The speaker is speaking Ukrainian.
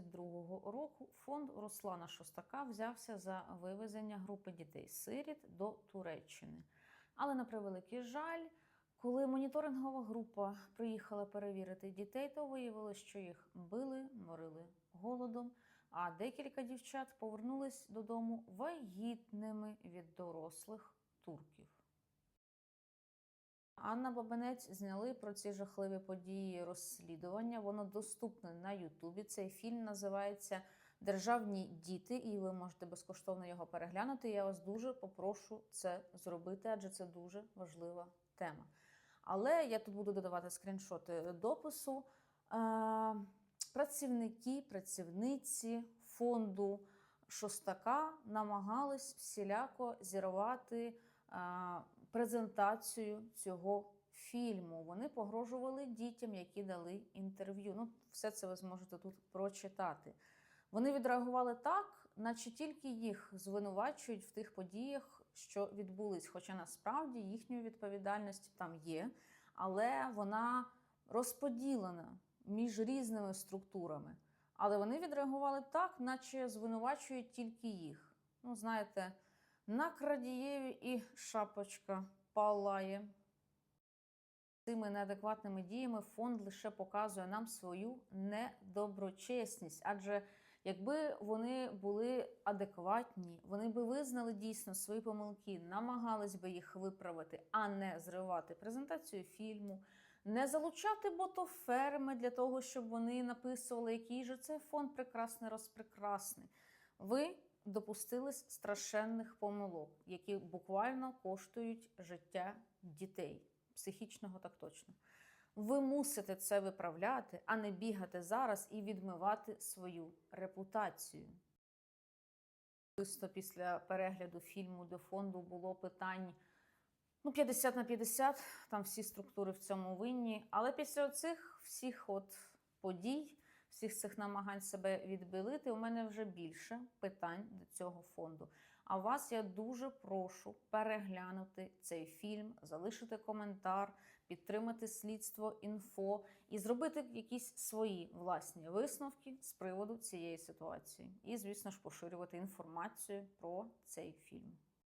2022 року фонд Руслана Шостака взявся за вивезення групи дітей-сиріт до Туреччини. Але на превеликий жаль, коли моніторингова група приїхала перевірити дітей, то виявилось, що їх били, морили голодом. А декілька дівчат повернулись додому вагітними від дорослих турків. Анна Бабинець зняли про ці жахливі події розслідування. Воно доступне на Ютубі. Цей фільм називається Державні діти, і ви можете безкоштовно його переглянути. Я вас дуже попрошу це зробити, адже це дуже важлива тема. Але я тут буду додавати скріншоти допису. Працівники, працівниці фонду Шостака намагались всіляко зірвати презентацію цього фільму. Вони погрожували дітям, які дали інтерв'ю. Ну, все це ви зможете тут прочитати. Вони відреагували так, наче тільки їх звинувачують в тих подіях, що відбулись. Хоча насправді їхньої відповідальності там є, але вона розподілена між різними структурами. Але вони відреагували так, наче звинувачують тільки їх. Ну, знаєте, на крадієві і шапочка палає. Цими неадекватними діями фонд лише показує нам свою недоброчесність. Адже якби вони були адекватні, вони би визнали дійсно свої помилки, намагались би їх виправити, а не зривати презентацію фільму, не залучати ботоферми для того, щоб вони написували, який же це фонд прекрасний, розпрекрасний. Ви допустились страшенних помилок, які буквально коштують життя дітей, психічного так точно. Ви мусите це виправляти, а не бігати зараз і відмивати свою репутацію. Особисто після перегляду фільму до фонду було питань ну, 50 на 50, там всі структури в цьому винні. Але після цих всіх от подій, всіх цих намагань себе відбілити, у мене вже більше питань до цього фонду. А вас я дуже прошу переглянути цей фільм, залишити коментар, підтримати слідство інфо і зробити якісь свої власні висновки з приводу цієї ситуації. І, звісно ж, поширювати інформацію про цей фільм.